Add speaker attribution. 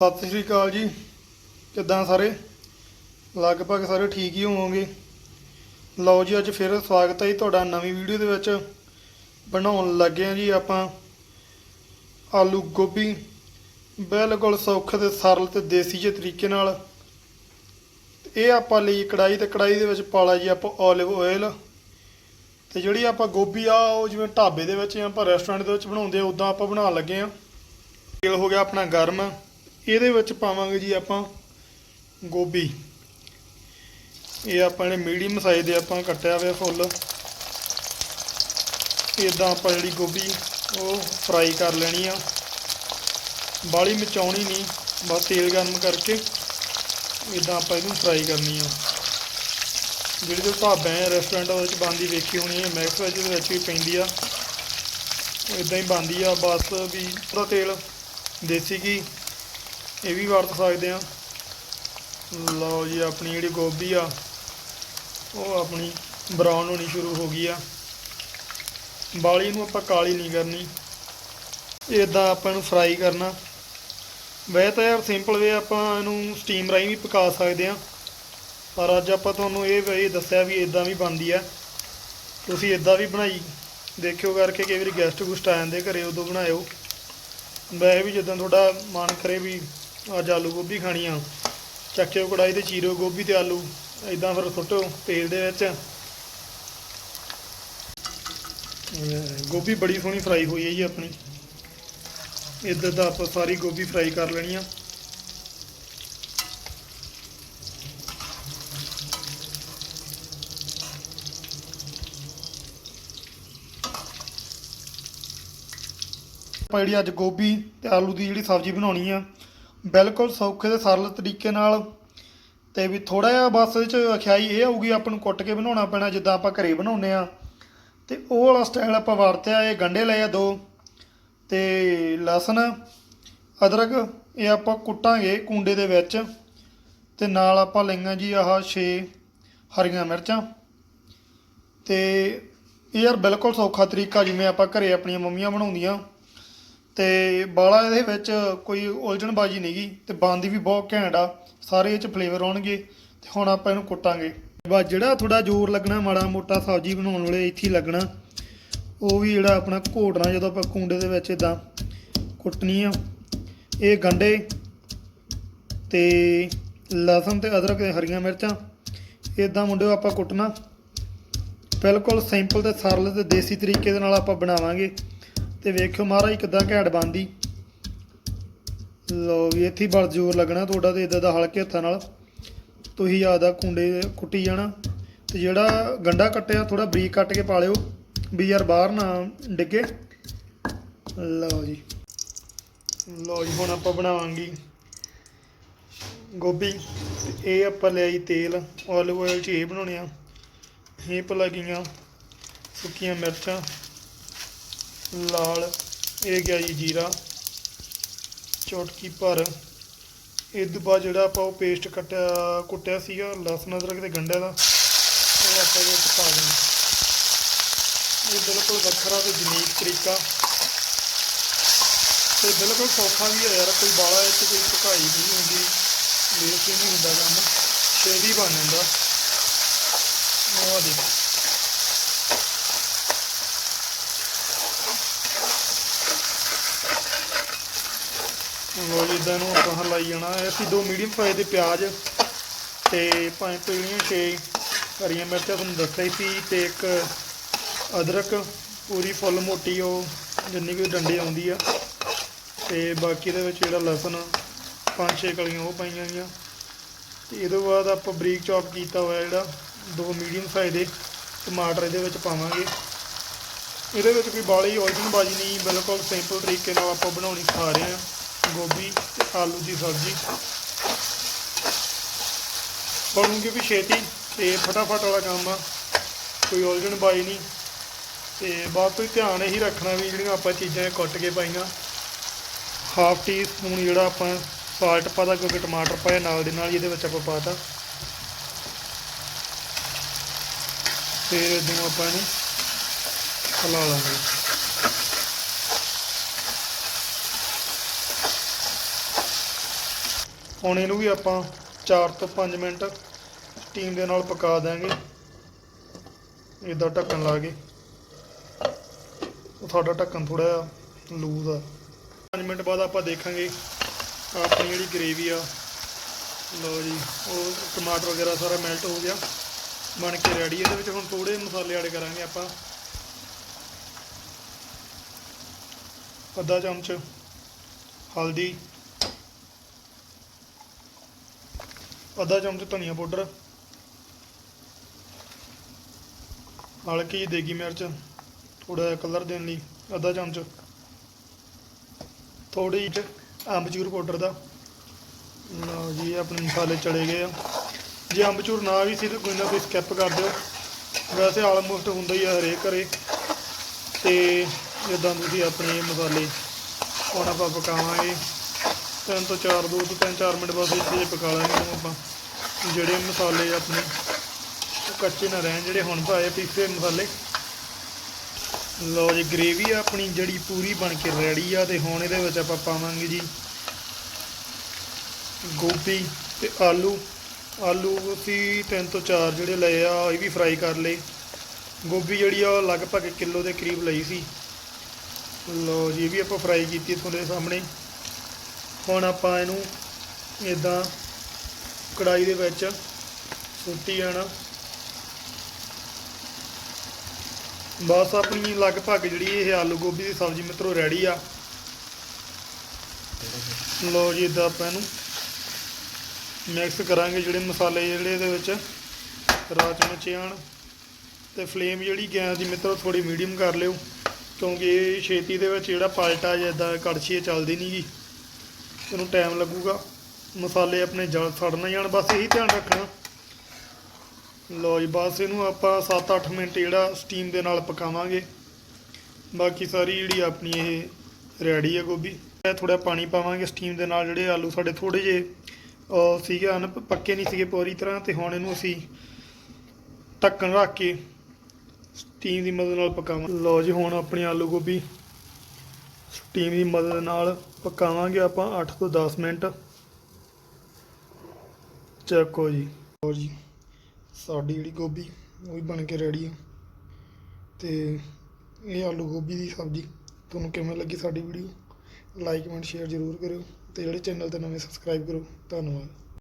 Speaker 1: ਸਤਿ ਸ਼੍ਰੀ ਅਕਾਲ ਜੀ। ਕਿੱਦਾਂ ਸਾਰੇ? ਲਗਭਗ ਸਾਰੇ ਠੀਕ ਹੀ ਹੋਵੋਗੇ। ਲਓ ਜੀ, ਅੱਜ ਫਿਰ ਸਵਾਗਤ ਹੈ ਜੀ ਤੁਹਾਡਾ ਨਵੀਂ ਵੀਡੀਓ ਦੇ ਵਿੱਚ। ਬਣਾਉਣ ਲੱਗੇ ਹਾਂ ਜੀ ਆਪਾਂ ਆਲੂ ਗੋਭੀ। ਬਿਲਕੁਲ ਸੌਖੇ ਤੇ ਸਰਲ ਤੇ ਦੇਸੀ ਜਿਹੇ ਤਰੀਕੇ ਨਾਲ। ਇਹ ਆਪਾਂ ਲਈ ਕੜਾਈ ਤੇ ਕੜਾਈ ਦੇ ਵਿੱਚ ਪਾਲਾ ਜੀ ਆਪਾਂ 올ਿਵ ਆਇਲ ਤੇ ਜਿਹੜੀ ਆਪਾਂ ਗੋਭੀ ਆ, ਉਹ ਜਿਵੇਂ ਢਾਬੇ ਦੇ ਵਿੱਚ ਜਾਂ ਆਪਾਂ ਰੈਸਟੋਰੈਂਟ ਦੇ ਵਿੱਚ ਬਣਾਉਂਦੇ ਆ ਉਦਾਂ ਆਪਾਂ ਬਣਾਉਣ ਲੱਗੇ ਆ ਤੇਲ ਹੋ ਗਿਆ ਆਪਣਾ ਗਰਮ। ਇਹਦੇ ਵਿੱਚ ਪਾਵਾਂਗੇ ਜੀ ਆਪਾਂ ਗੋਭੀ। ਇਹ ਆਪਾਂ ਨੇ ਮੀਡੀਅਮ ਸਾਈਜ਼ ਦੇ ਆਪਾਂ ਕੱਟਿਆ ਹੋਇਆ ਫੁੱਲ। ਇਦਾਂ ਆਪਾਂ ਜਿਹੜੀ ਗੋਭੀ ਉਹ ਫਰਾਈ ਕਰ ਲੈਣੀ ਆ। ਬਾਲੀ ਮਚਾਉਣੀ ਨਹੀਂ, ਬਸ ਤੇਲ ਗਰਮ ਕਰਕੇ ਇਦਾਂ ਆਪਾਂ ਇਹਨੂੰ ਫਰਾਈ ਕਰਨੀ ਆ। ਜਿਹੜੀ ਜੋ ਢਾਬੇ ਆ ਉਹਦੇ ਵਿੱਚ ਬਣਦੀ ਵੇਖੀ ਹੋਣੀ ਹੈ ਮੈਕਸ ਵੈਜ ਦੇ ਵਿੱਚ ਵੀ ਪੈਂਦੀ ਆ। ਇਦਾਂ ਹੀ ਬਣਦੀ ਆ, ਬਸ ਵੀ ਉਹਦਾ ਤੇਲ ਦੇਸੀ ਘੀ ਇਹ ਵੀ ਵਰਤ ਸਕਦੇ ਆ ਲਓ ਜੀ, ਆਪਣੀ ਜਿਹੜੀ ਗੋਭੀ ਆ, ਉਹ ਆਪਣੀ ਬਰਾਊਨ ਹੋਣੀ ਸ਼ੁਰੂ ਹੋ ਗਈ ਆ। ਬਾਲੀ ਨੂੰ ਆਪਾਂ ਕਾਲੀ ਨਹੀਂ ਕਰਨੀ। ਇਦਾਂ ਆਪਾਂ ਇਹਨੂੰ ਫਰਾਈ ਕਰਨਾ। ਵੈਸੇ ਤਾਂ ਯਾਰ ਸਿੰਪਲ ਵੇ ਆਪਾਂ ਇਹਨੂੰ ਸਟੀਮ ਰਾਹੀਂ ਵੀ ਪਕਾ ਸਕਦੇ ਆ ਪਰ ਅੱਜ ਆਪਾਂ ਤੁਹਾਨੂੰ ਇਹ ਵੀ ਦੱਸਿਆ ਵੀ ਇਦਾਂ ਵੀ ਬਣਦੀ ਆ। ਤੁਸੀਂ ਇਦਾਂ ਵੀ ਬਣਾਈ, ਦੇਖਿਓ ਕਰਕੇ ਕਈ ਵਾਰੀ ਗੈਸਟ ਗੁਸਟ ਆ ਜਾਂਦੇ ਘਰੇ, ਉਦੋਂ ਬਣਾਇਓ। ਵੈਸੇ ਵੀ ਜਦੋਂ ਤੁਹਾਡਾ ਮਨ ਕਰੇ ਵੀ ਅੱਜ ਆਲੂ ਗੋਭੀ ਖਾਣੀ ਆ। ਚੱਕਿਓ ਕੜਾਈ ਤੇ ਚੀਰੋ ਗੋਭੀ ਤੇ ਆਲੂ। ਇਦਾਂ ਫਿਰ ਸੁੱਟੋ ਤੇਲ ਦੇ ਵਿੱਚ। ਗੋਭੀ ਬੜੀ ਸੋਹਣੀ ਫਰਾਈ ਹੋਈ ਹੈ ਜੀ ਆਪਣੀ। ਇੱਧਰ ਦਾ ਆਪਾਂ ਸਾਰੀ ਗੋਭੀ ਫਰਾਈ ਕਰ ਲੈਣੀ ਆ। ਆਪਾਂ ਜਿਹੜੀ ਅੱਜ ਗੋਭੀ ਤੇ ਆਲੂ ਦੀ ਜਿਹੜੀ ਸਬਜ਼ੀ ਬਣਾਉਣੀ ਆ ਬਿਲਕੁਲ ਸੌਖੇ ਤੇ ਸਰਲ ਤਰੀਕੇ ਨਾਲ ਤੇ ਵੀ ਥੋੜਾ ਜਿਹਾ ਬਸ ਇਹਦੇ ਚ ਅਖਿਆਈ ਇਹ ਆਊਗੀ, ਆਪਾਂ ਨੂੰ ਕੁੱਟ ਕੇ ਬਣਾਉਣਾ ਪੈਣਾ, ਜਿੱਦਾਂ ਆਪਾਂ ਘਰੇ ਬਣਾਉਂਦੇ ਆ ਤੇ ਉਹ ਵਾਲਾ ਸਟਾਈਲ ਆਪਾਂ ਵਰਤਿਆ, ਇਹ ਗੰਡੇ ਲਏ ਆ ਦੋ, ਤੇ ਲਸਣ, ਅਦਰਕ, ਇਹ ਆਪਾਂ ਕੁੱਟਾਂਗੇ ਕੁੰਡੇ ਦੇ ਵਿੱਚ, ਤੇ ਨਾਲ ਆਪਾਂ ਲਈਆਂ ਜੀ ਆਹ 6 ਹਰੀਆਂ ਮਿਰਚਾਂ। ਤੇ ਇਹ ਯਾਰ ਬਿਲਕੁਲ ਸੌਖਾ ਤਰੀਕਾ, ਜਿਵੇਂ ਆਪਾਂ ਘਰੇ ਆਪਣੀਆਂ ਮੰਮੀਆਂ ਬਣਾਉਂਦੀਆਂ। ਤੇ ਬਾਲਾ ਇਹਦੇ ਵਿੱਚ ਕੋਈ ਉਲਝਣਬਾਜ਼ੀ ਨਹੀਂਗੀ ਤੇ ਬਣਦੀ ਵੀ ਬਹੁਤ ਘੈਂਟ ਆ। ਸਾਰੇ ਇਹ ਚ ਫਲੇਵਰ ਆਉਣਗੇ ਤੇ ਹੁਣ ਆਪਾਂ ਇਹਨੂੰ ਕੁੱਟਾਂਗੇ। ਬਸ ਜਿਹੜਾ ਥੋੜਾ ਜ਼ੋਰ ਲੱਗਣਾ, ਮਾੜਾ ਮੋਟਾ ਸਬਜ਼ੀ ਬਣਾਉਣ ਵੇਲੇ ਇੱਥੇ ਲੱਗਣਾ। ਉਹ ਵੀ ਜਿਹੜਾ ਆਪਣਾ ਘੋਟਣਾ ਜਦੋਂ ਆਪਾਂ ਕੁੰਡੇ ਦੇ ਵਿੱਚ ਇਦਾਂ ਕੁੱਟਣੀ ਆ। ਇਹ ਗੰਡੇ ਤੇ ਲਸਣ ਤੇ ਅਦਰਕ ਤੇ ਹਰੀਆਂ ਮਿਰਚਾਂ ਇਦਾਂ ਮੁੰਡਿਓ ਆਪਾਂ ਕੁੱਟਣਾ। ਬਿਲਕੁਲ ਸਿੰਪਲ ਤੇ ਸਰਲ ਤੇ ਦੇਸੀ ਤਰੀਕੇ ਦੇ ਨਾਲ ਆਪਾਂ ਬਣਾਵਾਂਗੇ। ਤੇ ਵੇਖਿਓ ਮਹਾਰਾਜ, ਕਿਦਾਂ ਘੈਂਟ ਬਣਦੀ। ਲੋ ਵੀ, ਇੱਥੇ ਹੀ ਜ਼ੋਰ ਲੱਗਣਾ ਤੁਹਾਡਾ ਤੇ ਇਦਾਂ ਦਾ ਹਲਕੇ ਹੱਥਾਂ ਨਾਲ। ਤੁਸੀਂ ਆਦਾ ਕੁੰਡੇ ਕੁੱਟੀ ਜਾਣਾ। ਤੇ ਜਿਹੜਾ ਗੰਡਾ ਕੱਟਿਆ ਥੋੜਾ ਬਰੀਕ ਕੱਟ ਕੇ ਪਾ ਲਿਓ, ਵੀ ਯਾਰ ਬਾਹਰ ਨਾ ਡਿੱਗੇ। ਲਓ ਜੀ। ਲਓ ਜੀ, ਹੁਣ ਆਪਾਂ ਬਣਾਵਾਂਗੇ ਗੋਭੀ। ਤੇ ਇਹ ਆਪਾਂ ਲਿਆਈ ਤੇਲ ਆਲਿਵ ਆਇਲ ਚ ਇਹ ਬਣਾਉਣੇ ਆ। ਇਹ ਪਾ ਲੱਗੀਆਂ ਸੁੱਕੀਆਂ ਮਿਰਚਾਂ। ਲਾਲ, ਇਹ ਗਿਆ ਜੀ ਜੀਰਾ। ਚੋਟਕੀ ਭਰ। ਇਹ ਤੋਂ ਬਾਅਦ ਜਿਹੜਾ ਆਪਾਂ ਉਹ ਪੇਸਟ ਕੱਟਿਆ, ਕੁੱਟਿਆ ਸੀਗਾ, ਲਸਣ ਅਦਰਕ ਤੇ ਗੰਢੇ ਦਾ, ਉਹ ਆਪਾਂ ਇਹਦੇ ਵਿੱਚ ਪਾ ਦੇਣਾ। ਇਹ ਬਿਲਕੁਲ ਵੱਖਰਾ ਤੇ ਯੂਨੀਕ ਤਰੀਕਾ। ਤੇ ਬਿਲਕੁਲ ਸੌਖਾ ਵੀ ਹੈ ਯਾਰ, ਕੋਈ ਬਾਲਾ ਇਹ 'ਚ ਕੋਈ ਪਕਾਈ ਨਹੀਂ ਹੁੰਦੀ ਵੇਸਟ ਨਹੀਂ ਹੁੰਦਾ ਕੰਮ ਛੇਤੀ ਬਣ ਜਾਂਦਾ। ਉਹ ਦੇਖੋ। ਲੋ ਜੀ ਇਦਾਂ ਨੂੰ ਆਪਾਂ ਹਲਾਈ ਜਾਣਾ। ਅਸੀਂ ਦੋ ਮੀਡੀਅਮ ਸਾਈਜ਼ ਦੇ ਪਿਆਜ਼ ਤੇ ਪੰਜ ਪੀਲੀਆਂ ਛੇ ਹਰੀਆਂ ਮਿਰਚਾਂ ਤੁਹਾਨੂੰ ਦੱਸਿਆ ਹੀ ਸੀ ਤੇ ਇੱਕ ਅਦਰਕ, ਪੂਰੀ ਫੁੱਲ ਮੋਟੀ ਉਹ ਜਿੰਨੀ ਕੋਈ ਡੰਡੇ ਆਉਂਦੀ ਆ। ਤੇ ਬਾਕੀ ਦੇ ਵਿੱਚ ਜਿਹੜਾ ਲਸਣ ਪੰਜ ਛੇ ਕਲੀਆਂ ਉਹ ਪਾਈਆਂ ਗਈਆਂ ਤੇ ਇਹਦੇ ਬਾਅਦ ਆਪਾਂ ਬਰੀਕ ਚੌਪ ਕੀਤਾ ਹੋਇਆ ਜਿਹੜਾ, ਦੋ ਮੀਡੀਅਮ ਸਾਈਜ਼ ਦੇ ਟਮਾਟਰ ਇਹਦੇ ਵਿੱਚ ਪਾਵਾਂਗੇ। ਇਹਦੇ ਵਿੱਚ ਕੋਈ ਬਾਲੀ ਔਲਜਨ ਬਾਜੀ ਨਹੀਂ, ਬਿਲਕੁਲ ਸਿੰਪਲ ਤਰੀਕੇ ਨਾਲ ਆਪਾਂ ਬਣਾਉਣੀ ਸਿਖਾ ਰਹੇ ਹਾਂ। ਗੋਭੀ ਤੇ ਆਲੂ ਦੀ ਸਬਜ਼ੀ। ਬਣੂਗੀ ਵੀ ਛੇਤੀ ਤੇ ਫਟਾਫਟ ਵਾਲਾ ਕੰਮ ਆ। ਕੋਈ ਉਲਝਣ ਬਾਈ ਨਹੀਂ। ਤੇ ਬਾਅਦ ਤੋਂ ਧਿਆਨ ਇਹੀ ਰੱਖਣਾ ਵੀ ਜਿਹੜੀਆਂ ਆਪਾਂ ਚੀਜ਼ਾਂ ਕੱਟ ਕੇ ਪਾਈਆਂ। ਹਾਫ ਟੀ ਸਪੂਨ ਜਿਹੜਾ ਆਪਾਂ ਸਾਲਟ ਪਾਦਾ ਕਿਉਂਕਿ ਟਮਾਟਰ ਪਾਇਆ ਨਾਲ ਦੇ ਨਾਲ ਇਹਦੇ ਵਿੱਚ ਆਪਾਂ ਪਾਤਾ। ਫਿਰ ਇਦੋਂ ਆਪਾਂ ਇਹਨੂੰ ਹਿਲਾ ਲਾਂਗੇ। ਹੁਣ ਇਹਨੂੰ ਵੀ ਆਪਾਂ 4 ਤੋਂ 5 ਮਿੰਟ ਸਟੀਮ ਦੇ ਨਾਲ ਪਕਾ ਦਾਂਗੇ ਇਦਾਂ ਢੱਕਣ ਲਾ ਕੇ ਤੁਹਾਡਾ ਢੱਕਣ ਥੋੜਾ ਜਿਹਾ ਲੂਜ਼ ਆ। 5 ਮਿੰਟ ਬਾਅਦ ਆਪਾਂ ਦੇਖਾਂਗੇ ਆਪਣੀ ਜਿਹੜੀ ਗ੍ਰੇਵੀ ਆ, ਲਓ ਜੀ, ਉਹ ਟਮਾਟਰ ਵਗੈਰਾ ਸਾਰਾ ਮੈਲਟ ਹੋ ਗਿਆ। ਬਣ ਕੇ ਰੈਡੀ ਇਹਦੇ ਵਿੱਚ ਹੁਣ ਥੋੜੇ ਮਸਾਲੇ ਐਡ ਕਰਾਂਗੇ ਆਪਾਂ। ਅੱਧਾ ਚਮਚ ਹਲਦੀ ਅੱਧਾ ਚਮਚ ਧਨੀਆ ਪਾਊਡਰ ਹਲਕੀ ਜਿਹੀ ਦੇਗੀ ਮਿਰਚ ਥੋੜਾ ਜਿਹਾ ਕਲਰ ਦੇਣ ਲਈ ਅੱਧਾ ਚਮਚ ਥੋੜੀ ਜਿਹੀ ਅੰਬਚੂਰ ਪਾਊਡਰ ਦਾ। ਲਓ ਜੀ ਆਪਣੇ ਮਸਾਲੇ ਚਲੇ ਗਏ ਆ। ਜੇ ਅੰਬਚੂਰ ਨਾ ਵੀ ਸੀ ਤਾਂ ਕੋਈ ਨਾ ਕੋਈ ਸਕਿਪ ਕਰ ਦਿਓ। ਵੈਸੇ ਆਲਮੋਸਟ ਹੁੰਦਾ ਹੀ ਆ ਹਰੇਕ ਘਰੇ। ਤੇ ਜਿੱਦਾਂ ਤੁਸੀਂ ਆਪਣੇ ਮਸਾਲੇ ਹੁਣ ਆਪਾਂ ਪਕਾਵਾਂਗੇ। ਤਿੰਨ ਤੋਂ ਚਾਰ, ਦੋ ਤੋਂ ਤਿੰਨ, ਚਾਰ ਮਿੰਟ ਬਾਅਦ ਇੱਥੇ ਜੇ ਪਕਾ ਲਾਂਗੇ ਇਹਨੂੰ ਆਪਾਂ। ਜਿਹੜੇ ਮਸਾਲੇ ਆਪਣੇ ਕੱਚੇ ਨਾ ਰਹਿਣ, ਜਿਹੜੇ ਹੁਣ ਪਾਏ ਪੀਸੇ ਮਸਾਲੇ। ਲਓ ਜੀ ਗ੍ਰੇਵੀ ਆਪਣੀ ਜਿਹੜੀ ਪੂਰੀ ਬਣ ਕੇ ਰੈਡੀ ਆ ਤੇ ਹੁਣ ਇਹਦੇ ਵਿੱਚ ਆਪਾਂ ਪਾਵਾਂਗੇ ਜੀ ਗੋਭੀ ਤੇ ਆਲੂ। ਆਲੂ ਅਸੀਂ ਤਿੰਨ ਤੋਂ ਚਾਰ ਜਿਹੜੇ ਲਏ ਆ, ਇਹ ਵੀ ਫਰਾਈ ਕਰ ਲਏ। ਗੋਭੀ ਜਿਹੜੀ ਆ, ਉਹ ਲਗਭਗ ਕਿਲੋ ਦੇ ਕਰੀਬ ਲਈ ਸੀ। ਲਓ ਜੀ, ਇਹ ਵੀ ਆਪਾਂ ਫਰਾਈ ਕੀਤੀ ਤੁਹਾਡੇ ਸਾਹਮਣੇ। ਹੁਣ ਆਪਾਂ ਇਹਨੂੰ ਇਦਾਂ ਕੜਾਈ ਦੇ ਵਿੱਚ ਸੁੱਟੀ ਜਾਣਾ। ਬਸ ਆਪਣੀ ਲਗਭਗ ਜਿਹੜੀ ਇਹ ਆਲੂ ਗੋਭੀ ਦੀ ਸਬਜ਼ੀ ਮਿੱਤਰੋ ਰੈਡੀ ਆ। ਲਓ ਜੀ ਇਦਾਂ ਆਪਾਂ ਇਹਨੂੰ ਮਿਕਸ ਕਰਾਂਗੇ ਜਿਹੜੇ ਮਸਾਲੇ ਜਿਹੜੇ ਇਹਦੇ ਵਿੱਚ ਰਾਚ ਮਚੇ ਆਣ ਤੇ ਫਲੇਮ ਜਿਹੜੀ ਗੈਸ ਦੀ ਮਿੱਤਰੋ ਥੋੜੀ ਮੀਡੀਅਮ ਕਰ ਲਿਓ, ਕਿਉਂਕਿ ਇਹ ਛੇਤੀ ਦੇ ਵਿੱਚ ਜਿਹੜਾ ਪਲਟਾ ਜਿੱਦਾਂ ਕੜਛੀ ਇਹ ਚੱਲਦੀ ਨਹੀਂ ਗੀ ਇਹਨੂੰ ਟਾਈਮ ਲੱਗੂਗਾ। ਮਸਾਲੇ ਆਪਣੇ ਜਲ ਸੜ ਨਾ ਜਾਣ, ਬਸ ਇਹੀ ਧਿਆਨ ਰੱਖਣਾ। ਲਓ ਜੀ, ਬਸ ਇਹਨੂੰ ਆਪਾਂ 7-8 ਮਿੰਟ ਜਿਹੜਾ ਸਟੀਮ ਦੇ ਨਾਲ ਪਕਾਵਾਂਗੇ। ਬਾਕੀ ਸਾਰੀ ਜਿਹੜੀ ਆਪਣੀ ਇਹ ਰੈਡੀ ਹੈ ਗੋਭੀ ਥੋੜਾ ਪਾਣੀ ਪਾਵਾਂਗੇ ਸਟੀਮ ਦੇ ਨਾਲ। ਜਿਹੜੇ ਆਲੂ ਸਾਡੇ ਥੋੜੇ ਜੇ ਸੀਗੇ ਹਨ ਪੱਕੇ ਨਹੀਂ ਸੀਗੇ ਪੂਰੀ ਤਰ੍ਹਾਂ ਤੇ ਹੁਣ ਇਹਨੂੰ ਅਸੀਂ ਢੱਕਣ ਰੱਖ ਕੇ ਸਟੀਮ ਦੀ ਮਦਦ ਨਾਲ ਪਕਾਵਾਂ ਲਓ ਜੀ, ਹੁਣ ਆਪਣੀ ਆਲੂ ਗੋਭੀ ਸਟੀਮ ਦੀ ਮਦਦ ਨਾਲ ਪਕਾਵਾਂਗੇ ਆਪਾਂ 8 ਤੋਂ 10 ਮਿੰਟ। ਚੱਕੋ ਜੀ। ਲਓ ਜੀ, ਸਾਡੀ ਜਿਹੜੀ ਗੋਭੀ, ਉਹ ਵੀ ਬਣ ਕੇ ਰੈਡੀ ਆ। ਤੇ ਇਹ ਆਲੂ ਗੋਭੀ ਦੀ ਸਬਜ਼ੀ, ਤੁਹਾਨੂੰ ਕਿਵੇਂ ਲੱਗੀ ਸਾਡੀ ਵੀਡੀਓ ਲਾਈਕ ਕਮੈਂਟ ਸ਼ੇਅਰ ਜ਼ਰੂਰ ਕਰਿਓ ਤੇ ਜਿਹੜੇ ਚੈਨਲ ਤੇ ਨਵੇਂ ਸਬਸਕ੍ਰਾਈਬ ਕਰੋ, ਧੰਨਵਾਦ।